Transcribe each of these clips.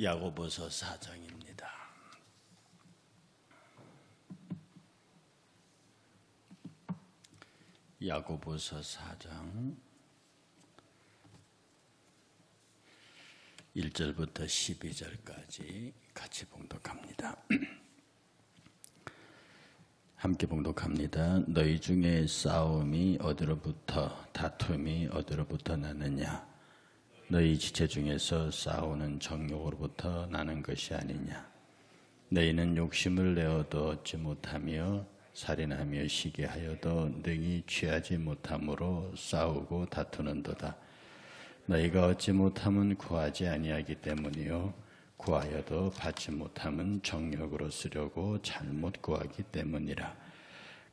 야고보서 4장입니다. 야고보서 4장 1절부터 12절까지 같이 봉독합니다. 함께 봉독합니다. 너희 중에 싸움이 어디로부터 다툼이 어디로부터 나느냐? 너희 지체 중에서 싸우는 정욕으로부터 나는 것이 아니냐? 너희는 욕심을 내어도 얻지 못하며 살인하며 시기하여도 능히 취하지 못함으로 싸우고 다투는도다. 너희가 얻지 못함은 구하지 아니하기 때문이요 구하여도 받지 못함은 정욕으로 쓰려고 잘못 구하기 때문이라.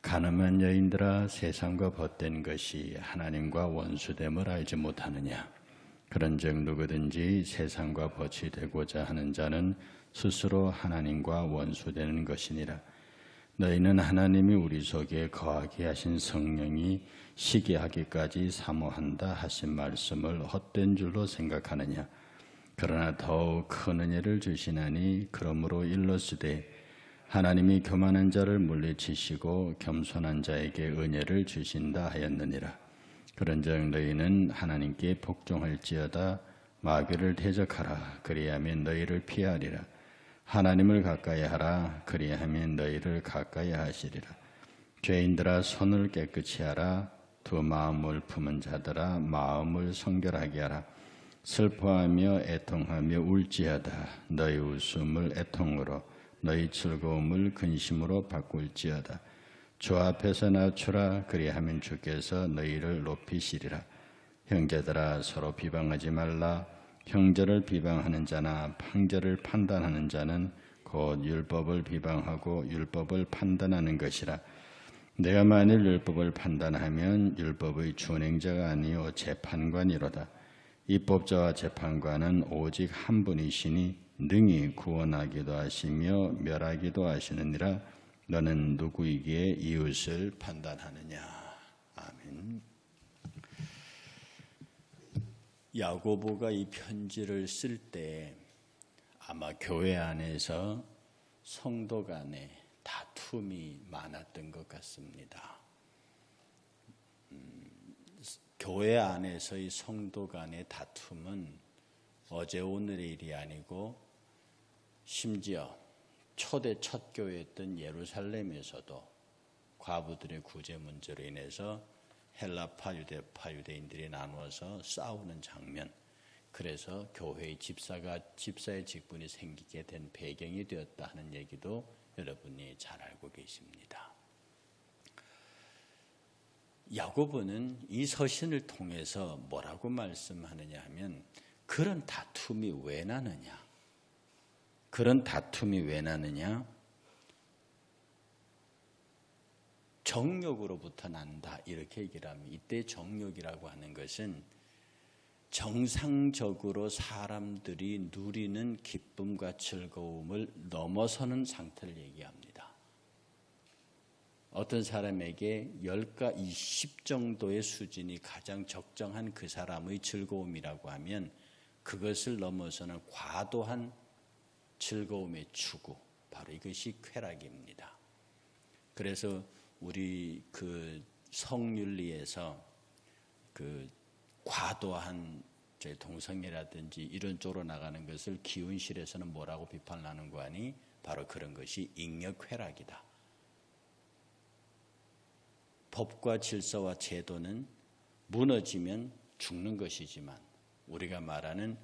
가늠한 여인들아 세상과 벗된 것이 하나님과 원수됨을 알지 못하느냐. 그런즉 누구든지 세상과 벗이 되고자 하는 자는 스스로 하나님과 원수되는 것이니라. 너희는 하나님이 우리 속에 거하게 하신 성령이 시기하기까지 사모한다 하신 말씀을 헛된 줄로 생각하느냐 그러나 더욱 큰 은혜를 주시나니 그러므로 일러스되 하나님이 교만한 자를 물리치시고 겸손한 자에게 은혜를 주신다 하였느니라 그런즉 너희는 하나님께 복종할지어다. 마귀를 대적하라. 그리하면 너희를 피하리라. 하나님을 가까이 하라. 그리하면 너희를 가까이 하시리라. 죄인들아 손을 깨끗이 하라. 두 마음을 품은 자들아 마음을 성결하게 하라. 슬퍼하며 애통하며 울지어다. 너희 웃음을 애통으로 너희 즐거움을 근심으로 바꿀지어다 주 앞에서 낮추라 그리하면 주께서 너희를 높이시리라 형제들아 서로 비방하지 말라 형제를 비방하는 자나 판결을 판단하는 자는 곧 율법을 비방하고 율법을 판단하는 것이라. 내가 만일 율법을 판단하면 율법의 준행자가 아니요 재판관이로다. 입법자와 재판관은 오직 한 분이시니 능히 구원하기도 하시며 멸하기도 하시느니라. 너는 누구이기에 이웃을 판단하느냐. 아멘. 야고보가 이 편지를 쓸 때 아마 교회 안에서 성도 간에 다툼이 많았던 것 같습니다. 음, 교회 안에서의 성도 간의 다툼은 어제 오늘의 일이 아니고 심지어 초대 첫 교회였던 예루살렘에서도 과부들의 구제 문제로 인해서 헬라파 유대파 유대인들이 나누어서 싸우는 장면. 그래서 교회의 집사가 집사의 직분이 생기게 된 배경이 되었다 하는 얘기도 여러분이 잘 알고 계십니다. 야고보는 이 서신을 통해서 뭐라고 말씀하느냐 하면 그런 다툼이 왜 나느냐? 그런 다툼이 왜 나느냐? 정욕으로부터 난다 이렇게 얘기를 하면 이때 정욕이라고 하는 것은 정상적으로 사람들이 누리는 기쁨과 즐거움을 넘어서는 상태를 얘기합니다. 어떤 사람에게 10가 20 정도의 수준이 가장 적정한 그 사람의 즐거움이라고 하면 그것을 넘어서는 과도한 즐거움의 추구, 바로 이것이 쾌락입니다. 그래서 우리 그 성윤리에서 그 과도한 제 동성애라든지 이런 쪽으로 나가는 것을 기운실에서는 뭐라고 비판하는 거 아니? 바로 그런 것이 잉여쾌락이다. 법과 질서와 제도는 무너지면 죽는 것이지만 우리가 말하는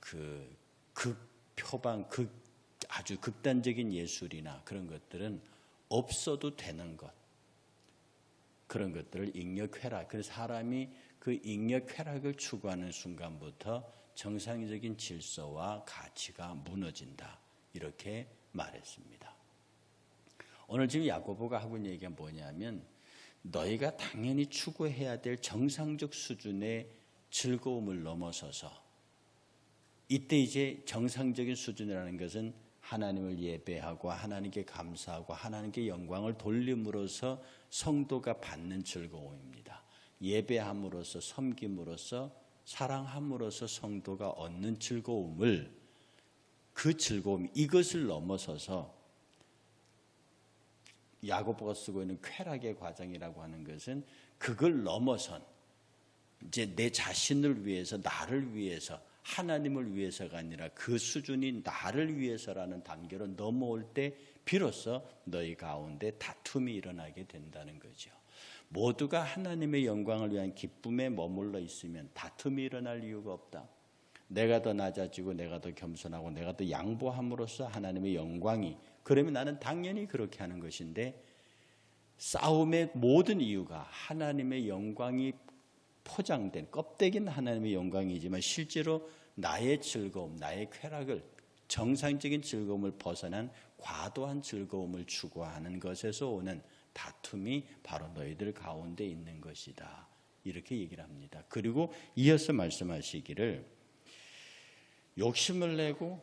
그 극 표방, 극 아주 극단적인 예술이나 그런 것들은 없어도 되는 것. 그런 것들을 잉여쾌락. 그래서 사람이 그 잉여쾌락을 추구하는 순간부터 정상적인 질서와 가치가 무너진다. 이렇게 말했습니다. 오늘 지금 야고보가 하고 있는 얘기가 뭐냐면 너희가 당연히 추구해야 될 정상적 수준의 즐거움을 넘어서서 이때 이제 정상적인 수준이라는 것은 하나님을 예배하고 하나님께 감사하고 하나님께 영광을 돌림으로써 성도가 받는 즐거움입니다. 예배함으로써 섬김으로써 사랑함으로써 성도가 얻는 즐거움을 그 즐거움 이것을 넘어서서 야고보가 쓰고 있는 쾌락의 과정이라고 하는 것은 그걸 넘어선 이제 내 자신을 위해서 나를 위해서 하나님을 위해서가 아니라 그 수준이 나를 위해서라는 단계로 넘어올 때 비로소 너희 가운데 다툼이 일어나게 된다는 거죠. 모두가 하나님의 영광을 위한 기쁨에 머물러 있으면 다툼이 일어날 이유가 없다. 내가 더 낮아지고 내가 더 겸손하고 내가 더 양보함으로써 하나님의 영광이 그러면 나는 당연히 그렇게 하는 것인데 싸움의 모든 이유가 하나님의 영광이 포장된 껍데기는 하나님의 영광이지만 실제로 나의 즐거움, 나의 쾌락을 정상적인 즐거움을 벗어난 과도한 즐거움을 추구하는 것에서 오는 다툼이 바로 너희들 가운데 있는 것이다. 이렇게 얘기를 합니다. 그리고 이어서 말씀하시기를 욕심을 내고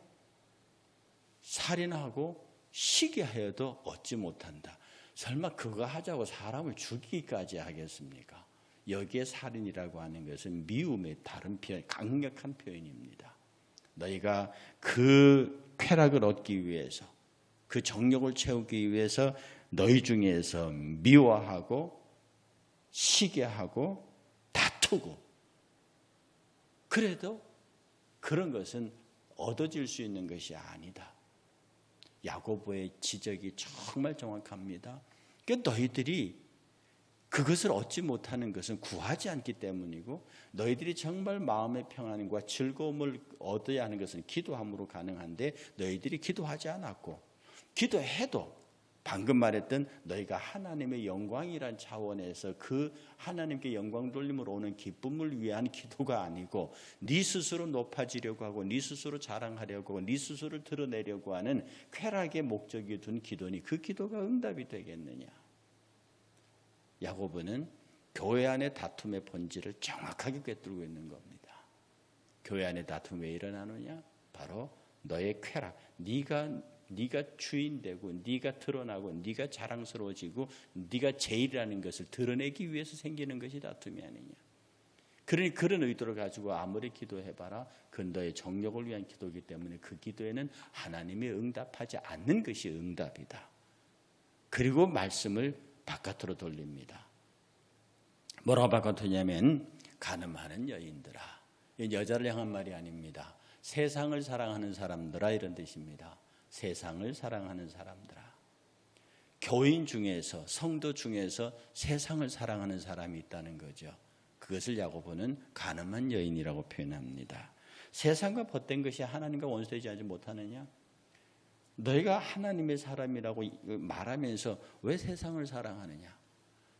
살인하고 시기하여도 얻지 못한다. 설마 그거 하자고 사람을 죽이기까지 하겠습니까? 여기에 살인이라고 하는 것은 미움의 다른 표현, 강력한 표현입니다. 너희가 그 쾌락을 얻기 위해서, 그 정욕을 채우기 위해서 너희 중에서 미워하고 시기하고 다투고 그래도 그런 것은 얻어질 수 있는 것이 아니다. 야고보의 지적이 정말 정확합니다. 그러니까 너희들이 그것을 얻지 못하는 것은 구하지 않기 때문이고 너희들이 정말 마음의 평안과 즐거움을 얻어야 하는 것은 기도함으로 가능한데 너희들이 기도하지 않았고 기도해도 방금 말했던 너희가 하나님의 영광이란 차원에서 그 하나님께 영광 돌림을 오는 기쁨을 위한 기도가 아니고 네 스스로 높아지려고 하고 네 스스로 자랑하려고 하고 네 스스로 드러내려고 하는 쾌락의 목적이 둔 기도니 그 기도가 응답이 되겠느냐? 야고보는 교회 안의 다툼의 본질을 정확하게 꿰뚫고 있는 겁니다. 교회 안의 다툼 왜 일어나느냐? 바로 너의 쾌락, 네가 네가 주인 되고 네가 드러나고 네가 자랑스러워지고 네가 제일이라는 것을 드러내기 위해서 생기는 것이 다툼이 아니냐. 그러니 그런 의도를 가지고 아무리 기도해봐라 그건 너의 정력을 위한 기도이기 때문에 그 기도에는 하나님이 응답하지 않는 것이 응답이다. 그리고 말씀을 바깥으로 돌립니다. 뭐라고 바깥으냐면 가늠하는 여인들아. 여자를 향한 말이 아닙니다. 세상을 사랑하는 사람들아 이런 뜻입니다. 세상을 사랑하는 사람들아. 교인 중에서 성도 중에서 세상을 사랑하는 사람이 있다는 거죠. 그것을 야고보는 가늠한 여인이라고 표현합니다. 세상과 벗된 것이 하나님과 원수되지 않지 못하느냐? 너희가 하나님의 사람이라고 말하면서 왜 세상을 사랑하느냐?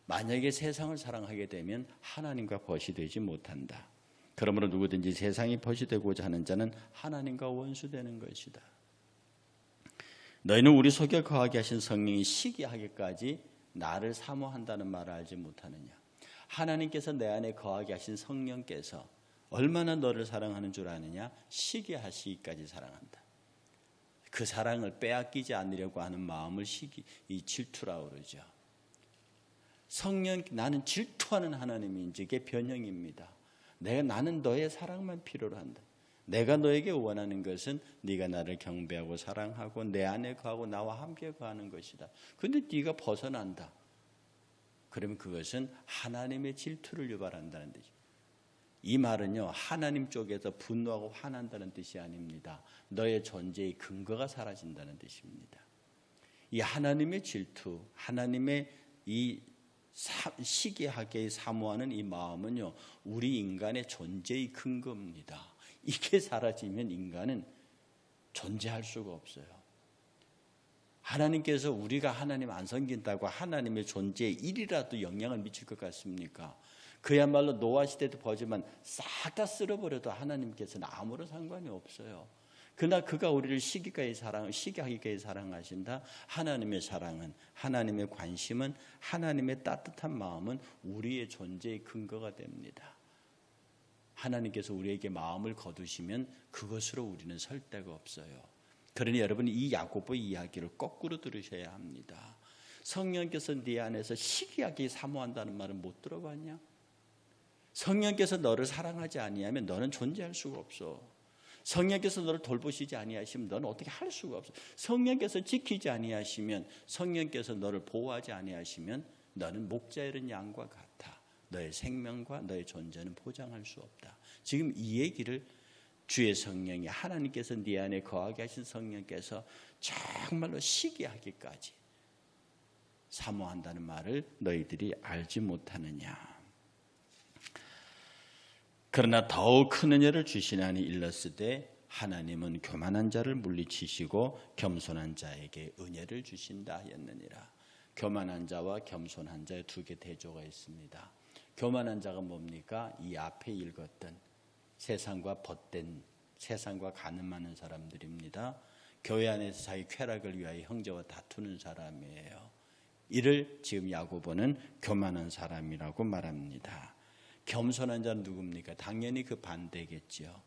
만약에 세상을 사랑하게 되면 하나님과 벗이 되지 못한다. 그러므로 누구든지 세상이 벗이 되고자 하는 자는 하나님과 원수되는 것이다. 너희는 우리 속에 거하게 하신 성령이 시기하기까지 나를 사모한다는 말을 알지 못하느냐? 하나님께서 내 안에 거하게 하신 성령께서 얼마나 너를 사랑하는 줄 아느냐? 시기하시기까지 사랑한다. 그 사랑을 빼앗기지 않으려고 하는 마음을 시기, 이 질투라고 그러죠. 성령, 나는 질투하는 하나님인지 이게 변형입니다. 내가 나는 너의 사랑만 필요로 한다. 내가 너에게 원하는 것은 네가 나를 경배하고 사랑하고 내 안에 거하고 나와 함께 거하는 것이다. 근데 네가 벗어난다. 그러면 그것은 하나님의 질투를 유발한다는 뜻이죠. 이 말은요, 하나님 쪽에서 분노하고 화난다는 뜻이 아닙니다. 너의 존재의 근거가 사라진다는 뜻입니다. 이 하나님의 질투, 하나님의 이 시기하게 사모하는 이 마음은요, 우리 인간의 존재의 근거입니다. 이게 사라지면 인간은 존재할 수가 없어요. 하나님께서 우리가 하나님 안 섬긴다고 하나님의 존재에 일이라도 영향을 미칠 것 같습니까? 그야말로 노아 시대도 보지만 싹 다 쓸어버려도 하나님께서는 아무런 상관이 없어요. 그러나 그가 우리를 시기까지 사랑, 시기하기까지 사랑하신다. 하나님의 사랑은, 하나님의 관심은, 하나님의 따뜻한 마음은 우리의 존재의 근거가 됩니다. 하나님께서 우리에게 마음을 거두시면 그것으로 우리는 설 데가 없어요. 그러니 여러분 이 야고보 이야기를 거꾸로 들으셔야 합니다. 성령께서 네 안에서 시기하게 사모한다는 말은 못 들어봤냐? 성령께서 너를 사랑하지 아니하면 너는 존재할 수가 없어. 성령께서 너를 돌보시지 아니하시면 너는 어떻게 할 수가 없어. 성령께서 지키지 아니하시면 성령께서 너를 보호하지 아니하시면 너는 목자 잃은 양과 같아. 너의 생명과 너의 존재는 보장할 수 없다. 지금 이 얘기를 주의 성령이 하나님께서 네 안에 거하게 하신 성령께서 정말로 시기하기까지 사모한다는 말을 너희들이 알지 못하느냐. 그러나 더욱 큰 은혜를 주시나니 일렀으되 하나님은 교만한 자를 물리치시고 겸손한 자에게 은혜를 주신다 하였느니라. 교만한 자와 겸손한 자의 두 개 대조가 있습니다. 교만한 자가 뭡니까? 이 앞에 읽었던 세상과 벗된 세상과 가늠하는 사람들입니다. 교회 안에서 자기 쾌락을 위하여 형제와 다투는 사람이에요. 이를 지금 야고보는 교만한 사람이라고 말합니다. 겸손한 자는 누굽니까? 당연히 그 반대겠지요.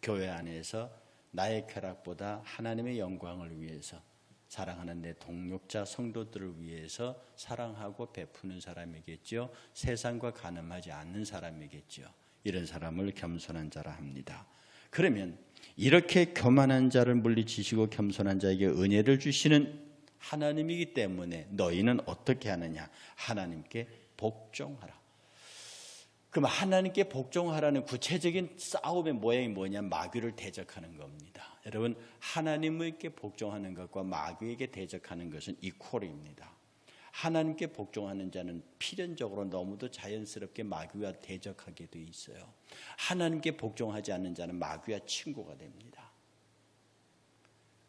교회 안에서 나의 쾌락보다 하나님의 영광을 위해서 사랑하는 내 동력자 성도들을 위해서 사랑하고 베푸는 사람이겠죠. 세상과 가늠하지 않는 사람이겠죠. 이런 사람을 겸손한 자라 합니다. 그러면 이렇게 교만한 자를 물리치시고 겸손한 자에게 은혜를 주시는 하나님이기 때문에 너희는 어떻게 하느냐? 하나님께 복종하라. 그럼 하나님께 복종하라는 구체적인 싸움의 모양이 뭐냐? 마귀를 대적하는 겁니다. 여러분, 하나님께 복종하는 것과 마귀에게 대적하는 것은 이퀄입니다. 하나님께 복종하는 자는 필연적으로 너무도 자연스럽게 마귀와 대적하게 돼 있어요. 하나님께 복종하지 않는 자는 마귀와 친구가 됩니다.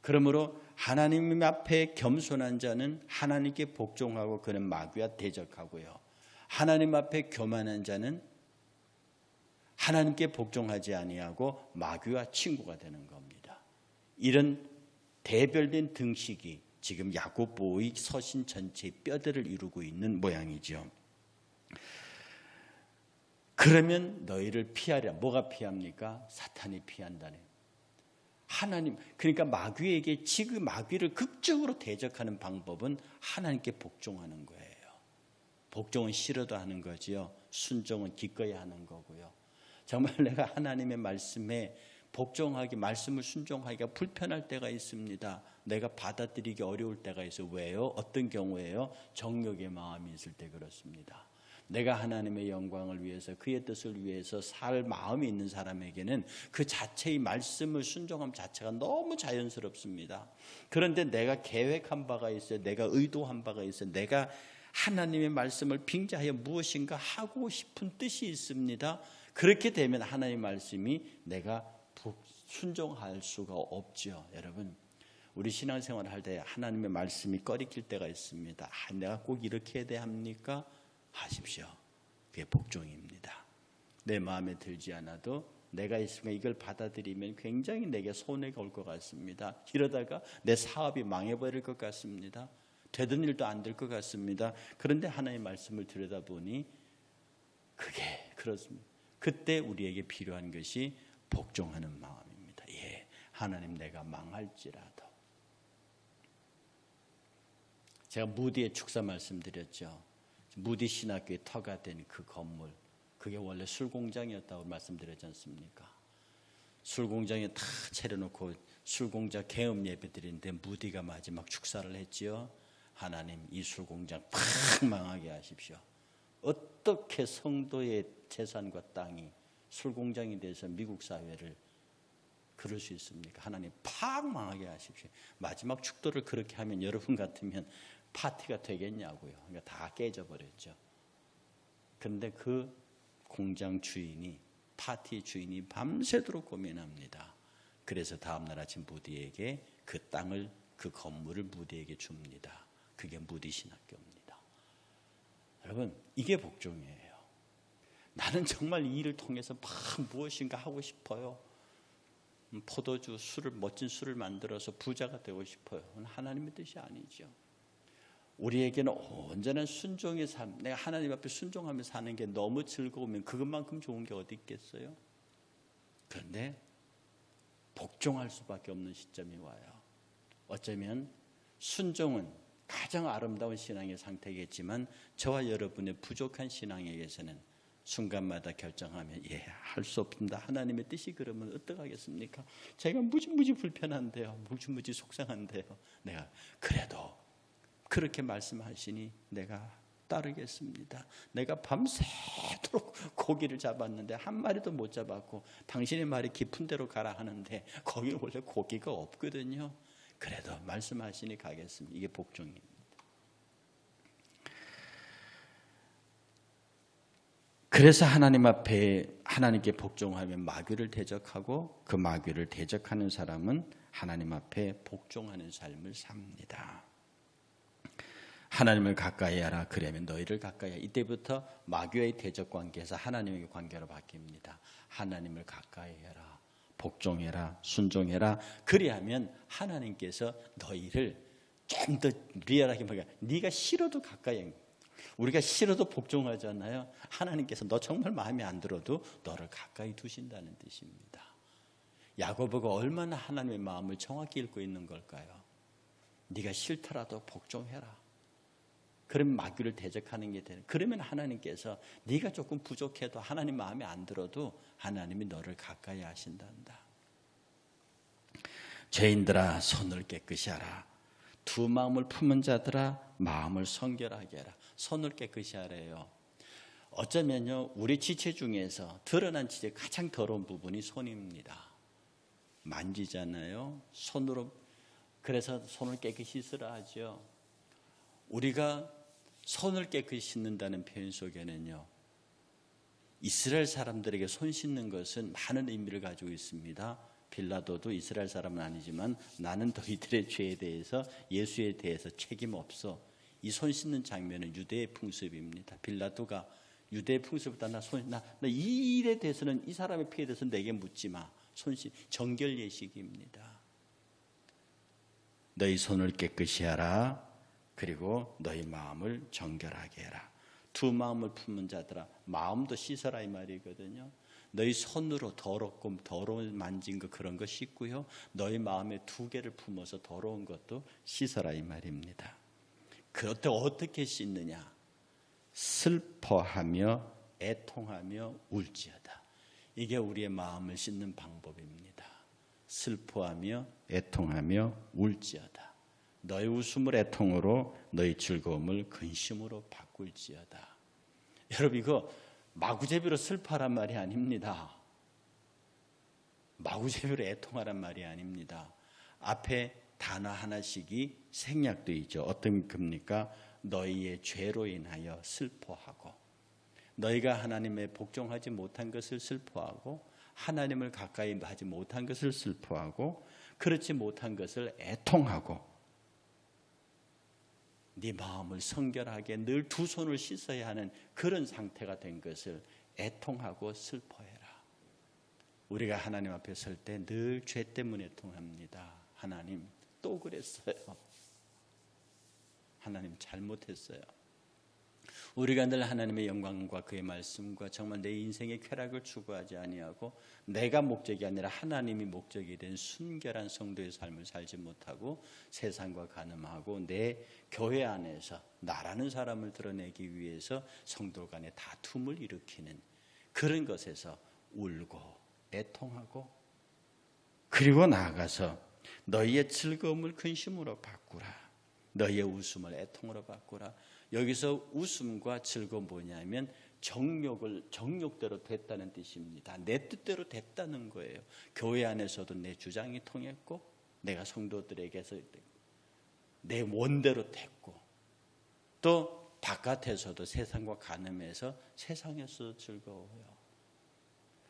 그러므로 하나님 앞에 겸손한 자는 하나님께 복종하고 그는 마귀와 대적하고요. 하나님 앞에 교만한 자는 하나님께 복종하지 아니하고 마귀와 친구가 되는 겁니다. 이런 대별된 등식이 지금 야고보의 서신 전체의 뼈대를 이루고 있는 모양이죠. 그러면 너희를 피하랴. 뭐가 피합니까? 사탄이 피한다네. 하나님, 그러니까 마귀에게 지금 마귀를 극적으로 대적하는 방법은 하나님께 복종하는 거예요. 복종은 싫어도 하는 거지요. 순종은 기꺼이 하는 거고요. 정말 내가 하나님의 말씀에 복종하기, 말씀을 순종하기가 불편할 때가 있습니다. 내가 받아들이기 어려울 때가 있어. 왜요? 어떤 경우에요? 정욕의 마음이 있을 때 그렇습니다. 내가 하나님의 영광을 위해서 그의 뜻을 위해서 살 마음이 있는 사람에게는 그 자체의 말씀을 순종함 자체가 너무 자연스럽습니다. 그런데 내가 계획한 바가 있어요. 내가 의도한 바가 있어요. 내가 하나님의 말씀을 빙자하여 무엇인가 하고 싶은 뜻이 있습니다. 그렇게 되면 하나님의 말씀이 내가 순종할 수가 없죠. 여러분 우리 신앙생활을 할때 하나님의 말씀이 꺼리킬 때가 있습니다. 아, 내가 꼭 이렇게 해야 돼 합니까? 하십시오. 그게 복종입니다. 내 마음에 들지 않아도 내가 있으면 이걸 받아들이면 굉장히 내게 손해가 올 것 같습니다. 이러다가 내 사업이 망해버릴 것 같습니다. 되던 일도 안 될 것 같습니다. 그런데 하나님의 말씀을 들여다보니 그게 그렇습니다. 그때 우리에게 필요한 것이 복종하는 마음입니다. 예, 하나님 내가 망할지라도 제가 무디의 축사 말씀드렸죠. 무디 신학교의 터가 된 그 건물, 그게 원래 술 공장이었다고 말씀드렸지 않습니까? 술 공장에 다 차려놓고 술 공장 개업 예배 드리는데 무디가 마지막 축사를 했지요. 하나님 이 술 공장 팍 망하게 하십시오. 어떻게 성도의 재산과 땅이 술 공장이 돼서 미국 사회를 그럴 수 있습니까? 하나님 팍 망하게 하십시오. 마지막 축도를 그렇게 하면 여러분 같으면 파티가 되겠냐고요. 그러니까 다 깨져버렸죠. 그런데 그 공장 주인이 파티 주인이 밤새도록 고민합니다. 그래서 다음날 아침 무디에게 그 땅을 그 건물을 무디에게 줍니다. 그게 무디 신학교입니다. 여러분 이게 복종이에요. 나는 정말 이 일을 통해서 막 무엇인가 하고 싶어요. 포도주 술을 멋진 술을 만들어서 부자가 되고 싶어요. 하나님의 뜻이 아니죠. 우리에게는 온전한 순종의 삶, 내가 하나님 앞에 순종하며 사는 게 너무 즐거우면 그것만큼 좋은 게 어디 있겠어요? 그런데 복종할 수밖에 없는 시점이 와요. 어쩌면 순종은 가장 아름다운 신앙의 상태겠지만 저와 여러분의 부족한 신앙에게서는 순간마다 결정하면 예, 할 수 없습니다. 하나님의 뜻이 그러면 어떡하겠습니까? 제가 무지무지 불편한데요. 무지무지 속상한데요. 내가 그래도 그렇게 말씀하시니 내가 따르겠습니다. 내가 밤새도록 고기를 잡았는데 한 마리도 못 잡았고 당신의 말이 깊은 데로 가라 하는데 거기는 원래 고기가 없거든요. 그래도 말씀하시니 가겠습니다. 이게 복종입니다. 그래서 하나님 앞에 하나님께 복종하며 마귀를 대적하고 그 마귀를 대적하는 사람은 하나님 앞에 복종하는 삶을 삽니다. 하나님을 가까이 하라 그러면 너희를 가까이. 이때부터 마귀의 대적 관계에서 하나님의 관계로 바뀝니다. 하나님을 가까이 해라. 복종해라. 순종해라. 그리하면 하나님께서 너희를 좀 더 리얼하게 말해 네가 싫어도 가까이 해. 우리가 싫어도 복종하잖아요. 하나님께서 너 정말 마음에 안 들어도 너를 가까이 두신다는 뜻입니다. 야고보가 얼마나 하나님의 마음을 정확히 읽고 있는 걸까요? 네가 싫더라도 복종해라. 그러면 마귀를 대적하는 게 되는. 그러면 하나님께서 네가 조금 부족해도 하나님 마음에 안 들어도 하나님이 너를 가까이 하신단다. 죄인들아 손을 깨끗이 하라. 두 마음을 품은 자들아 마음을 성결하게 하라. 손을 깨끗이 하래요. 어쩌면요 우리 지체 중에서 드러난 지체 가장 더러운 부분이 손입니다. 만지잖아요. 손으로 그래서 손을 깨끗이 쓰라 하죠. 우리가 손을 깨끗이 씻는다는 표현 속에는요. 이스라엘 사람들에게 손 씻는 것은 많은 의미를 가지고 있습니다. 빌라도도 이스라엘 사람은 아니지만 나는 너희들의 죄에 대해서 예수에 대해서 책임 없어. 이 손 씻는 장면은 유대의 풍습입니다. 빌라도가 유대의 풍습보다 나 손나이 일에 대해서는 이 사람의 피해에 대해서 내게 묻지 마. 손 씻 정결 예식입니다. 너희 손을 깨끗이 하라. 그리고 너희 마음을 정결하게 해라. 두 마음을 품은 자들아 마음도 씻어라 이 말이거든요. 너희 손으로 더럽고 더러운 만진 거 그런 거 씻고요. 너희 마음에 두 개를 품어서 더러운 것도 씻어라 이 말입니다. 그렇다 어떻게 씻느냐? 슬퍼하며 애통하며 울지어다. 이게 우리의 마음을 씻는 방법입니다. 슬퍼하며 애통하며 울지어다. 너희 웃음을 애통으로 너희 즐거움을 근심으로 바꿀지어다. 여러분 이거 마구제비로 슬퍼란 말이 아닙니다. 마구제비로 애통하란 말이 아닙니다. 앞에 단어 하나씩이 생략돼 있죠. 어떤 겁니까? 너희의 죄로 인하여 슬퍼하고 너희가 하나님의 복종하지 못한 것을 슬퍼하고 하나님을 가까이 하지 못한 것을 슬퍼하고 그렇지 못한 것을 애통하고 네 마음을 성결하게 늘 두 손을 씻어야 하는 그런 상태가 된 것을 애통하고 슬퍼해라. 우리가 하나님 앞에 설 때 늘 죄 때문에 애통합니다. 하나님 또 그랬어요. 하나님 잘못했어요. 우리가 늘 하나님의 영광과 그의 말씀과 정말 내 인생의 쾌락을 추구하지 아니하고 내가 목적이 아니라 하나님이 목적이 된 순결한 성도의 삶을 살지 못하고 세상과 가늠하고 내 교회 안에서 나라는 사람을 드러내기 위해서 성도 간의 다툼을 일으키는 그런 것에서 울고 애통하고 그리고 나아가서 너희의 즐거움을 근심으로 바꾸라. 너희의 웃음을 애통으로 바꾸라. 여기서 웃음과 즐거움 뭐냐면 정욕을 정욕대로 됐다는 뜻입니다. 내 뜻대로 됐다는 거예요. 교회 안에서도 내 주장이 통했고 내가 성도들에게서 내 원대로 됐고 또 바깥에서도 세상과 가늠해서 세상에서 즐거워요.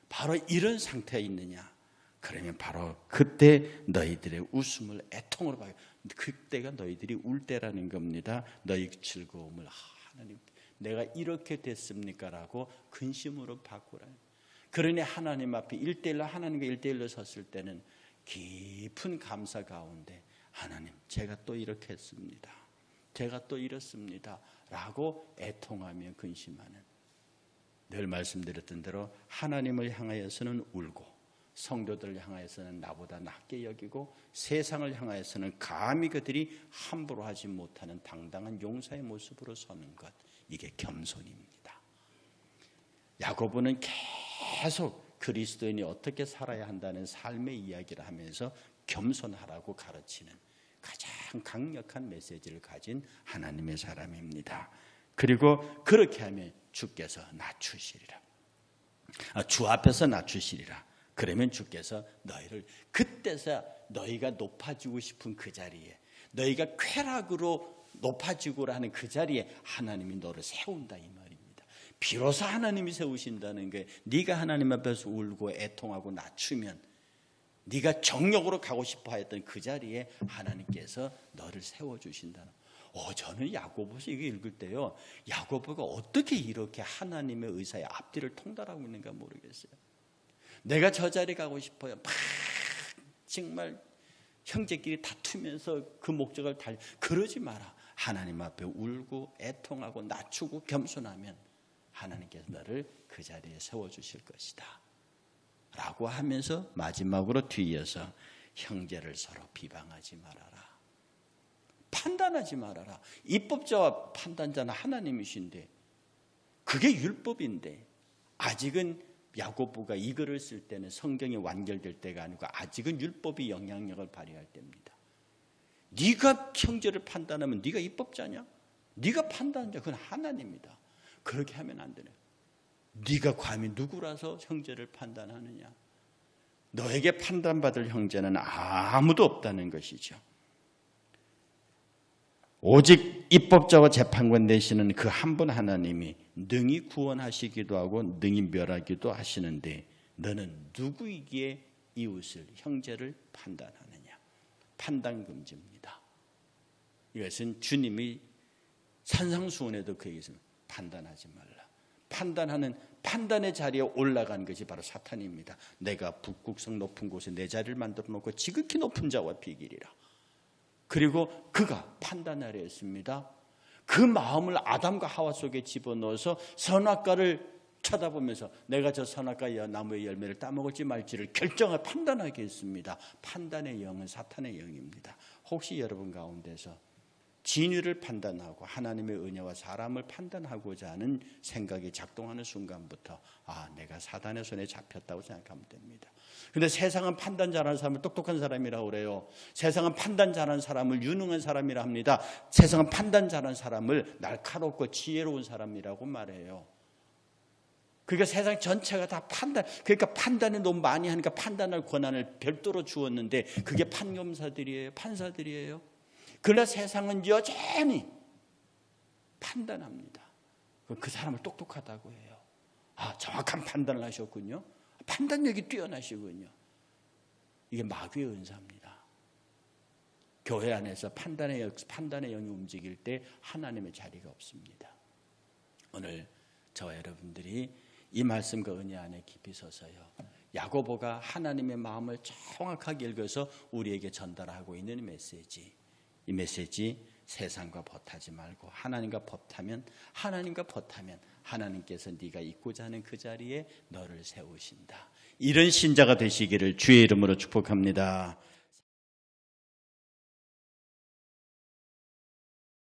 바로 이런 상태에 있느냐? 그러면 바로 그때 너희들의 웃음을 애통으로 봐요. 그때가 너희들이 울 때라는 겁니다. 너희 즐거움을 하나님 내가 이렇게 됐습니까라고 근심으로 바꾸라. 그러니 하나님 앞에 일대일로 하나님과 일대일로 섰을 때는 깊은 감사 가운데 하나님 제가 또 이렇게 했습니다. 제가 또 이렇습니다. 라고 애통하며 근심하는 늘 말씀드렸던 대로 하나님을 향하여서는 울고 성도들을 향하여서는 나보다 낮게 여기고 세상을 향하여서는 감히 그들이 함부로 하지 못하는 당당한 용사의 모습으로 서는 것 이게 겸손입니다. 야고보는 계속 그리스도인이 어떻게 살아야 한다는 삶의 이야기를 하면서 겸손하라고 가르치는 가장 강력한 메시지를 가진 하나님의 사람입니다. 그리고 그렇게 하면 주께서 낮추시리라. 아, 주 앞에서 낮추시리라. 그러면 주께서 너희를 그때서 너희가 높아지고 싶은 그 자리에 너희가 쾌락으로 높아지고라는 그 자리에 하나님이 너를 세운다 이 말입니다. 비로소 하나님이 세우신다는 게 네가 하나님 앞에서 울고 애통하고 낮추면 네가 정력으로 가고 싶어 했던 그 자리에 하나님께서 너를 세워 주신다는. 어, 저는 야고보서 이거 읽을 때요. 야고보가 어떻게 이렇게 하나님의 의사의 앞뒤를 통달하고 있는가 모르겠어요. 내가 저 자리 가고 싶어요. 막 정말 형제끼리 다투면서 그 목적을 달 그러지 마라. 하나님 앞에 울고 애통하고 낮추고 겸손하면 하나님께서 너를 그 자리에 세워 주실 것이다. 라고 하면서 마지막으로 뒤이어서 형제를 서로 비방하지 말아라. 판단하지 말아라. 입법자와 판단자는 하나님이신데 그게 율법인데 아직은 야고보가 이 글을 쓸 때는 성경이 완결될 때가 아니고 아직은 율법이 영향력을 발휘할 때입니다. 네가 형제를 판단하면 네가 입법자냐? 네가 판단자 그건 하나님이다. 그렇게 하면 안 되네. 네가 감히 누구라서 형제를 판단하느냐? 너에게 판단받을 형제는 아무도 없다는 것이죠. 오직 입법자와 재판관 되시는 그 한 분 하나님이 능히 구원하시기도 하고 능히 멸하기도 하시는데 너는 누구이기에 이웃을 형제를 판단하느냐? 판단 금지입니다. 이것은 주님이 산상수훈에도 그 얘기했습니다. 판단하지 말라. 판단하는 판단의 자리에 올라간 것이 바로 사탄입니다. 내가 북극성 높은 곳에 내 자리를 만들어 놓고 지극히 높은 자와 비기리라. 그리고 그가 판단하려 했습니다. 그 마음을 아담과 하와 속에 집어넣어서 선악과를 쳐다보면서 내가 저 선악과 나무의 열매를 따먹을지 말지를 결정을 판단하게 했습니다. 판단의 영은 사탄의 영입니다. 혹시 여러분 가운데서 진위를 판단하고 하나님의 은혜와 사람을 판단하고자 하는 생각이 작동하는 순간부터 아 내가 사단의 손에 잡혔다고 생각하면 됩니다. 근데 세상은 판단 잘하는 사람을 똑똑한 사람이라고 그래요. 세상은 판단 잘하는 사람을 유능한 사람이라 합니다. 세상은 판단 잘하는 사람을 날카롭고 지혜로운 사람이라고 말해요. 그러니까 세상 전체가 다 판단, 그러니까 판단을 너무 많이 하니까 판단할 권한을 별도로 주었는데 그게 판검사들이에요. 판사들이에요. 그러나 세상은 여전히 판단합니다. 그 사람을 똑똑하다고 해요. 아, 정확한 판단을 하셨군요. 판단력이 뛰어나시군요. 이게 마귀의 은사입니다. 교회 안에서 판단의, 판단의 영이 움직일 때 하나님의 자리가 없습니다. 오늘 저와 여러분들이 이 말씀과 은혜 안에 깊이 서서요. 야고보가 하나님의 마음을 정확하게 읽어서 우리에게 전달하고 있는 메시지. 이 메시지 세상과 벗하지 말고 하나님과 벗하면 하나님과 벗하면 하나님께서 네가 있고자 하는 그 자리에 너를 세우신다. 이런 신자가 되시기를 주의 이름으로 축복합니다.